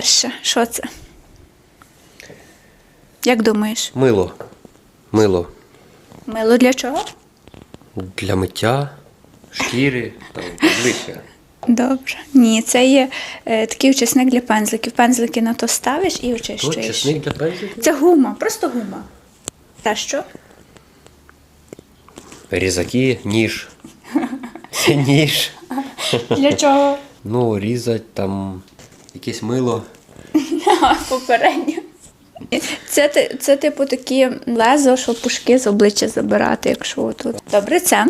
перше. Що це? Як думаєш? Мило. Мило. Мило для чого? Для миття, шкіри, там, обличчя. Добре. Ні, це є е, такий очисник для пензликів. Пензлики на то ставиш і То очищуєш. чесник для пензликів? Це гума, просто гума. Та що? Різаки, ніж. Це ніж. Для чого? Ну, різать там якесь мило. Попередньо. Це, це типу такі лезо, щоб пушки з обличчя забирати, якщо тут. Добре, це.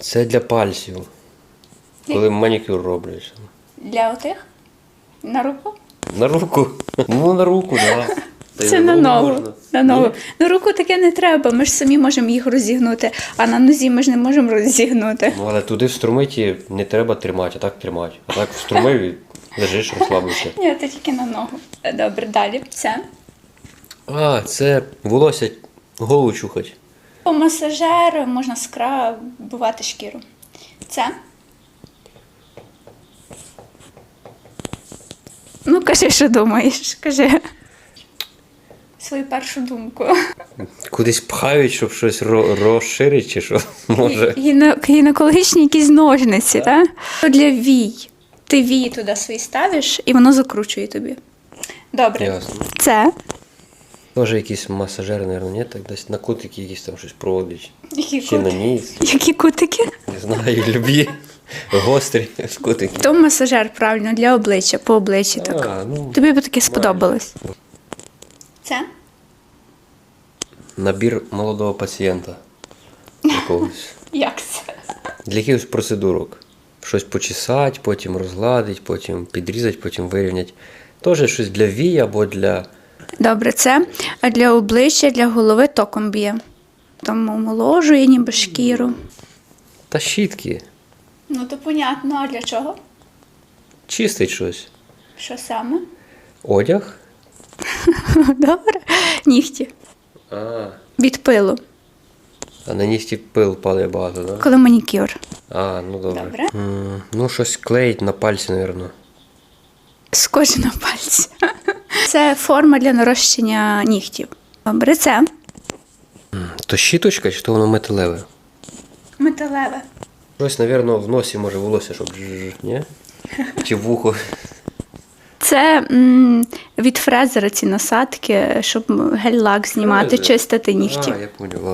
Це для пальців. Коли манікюр роблять. Для отих? На руку? На руку. Ну, на руку, так. Да. Це на ногу. На ногу. На руку таке не треба. Ми ж самі можемо їх розігнути, а на нозі ми ж не можемо розігнути. Ну, але туди в струмиті не треба тримати, а так тримати. А так вструмив і лежиш, розслабився. Ні, це тільки на ногу. Добре, далі. Це. А, це волосся голову чухать. По масажеру можна скрабувати шкіру. Це. Ну, кажи, що думаєш. Кажи. Свою першу думку. Кудись пхають, щоб щось ро- розширить чи що. Може. Гіне- Гінекологічні якісь ножниці, так? Для вій. Ти вії туди свої ставиш, і воно закручує тобі. Добре. Ясно. Це. Може якийсь масажер, мабуть, ні? Так десь на кутики якісь там щось проводять. Які, Чи на ніс. Які кутики? Не знаю, любі. Гострі кутики. То масажер, правильно, для обличчя, по обличчі так. А, ну, Тобі б таке сподобалось. Це? Набір молодого пацієнта. Якогось. Як це? Для якихось процедурок. Щось почесати, потім розгладити, потім підрізати, потім вирівняти. Теж щось для вій або для. Добре, це а для обличчя, для голови током б'є. Там омоложує ніби шкіру. Та щітки. Ну, то понятно, а для чого? Чистить щось. Що саме? Одяг. Добре. Нігті. А, Від пилу, а на нігті пил падає багато, так? Да? коли манікюр. А, ну добре. Добре. М, ну, щось клеїть на пальці, мабуть. Скотч на пальці. Це форма для нарощення нігтів. Добре, То щіточка, чи то воно металеве? металеве. Щось, мабуть, в носі може волосся, щоб жж, ні? Чи в вухо. Це м, від фрезера ці насадки, щоб гель-лак знімати, Фрезер? чистити нігті. А, я поняла.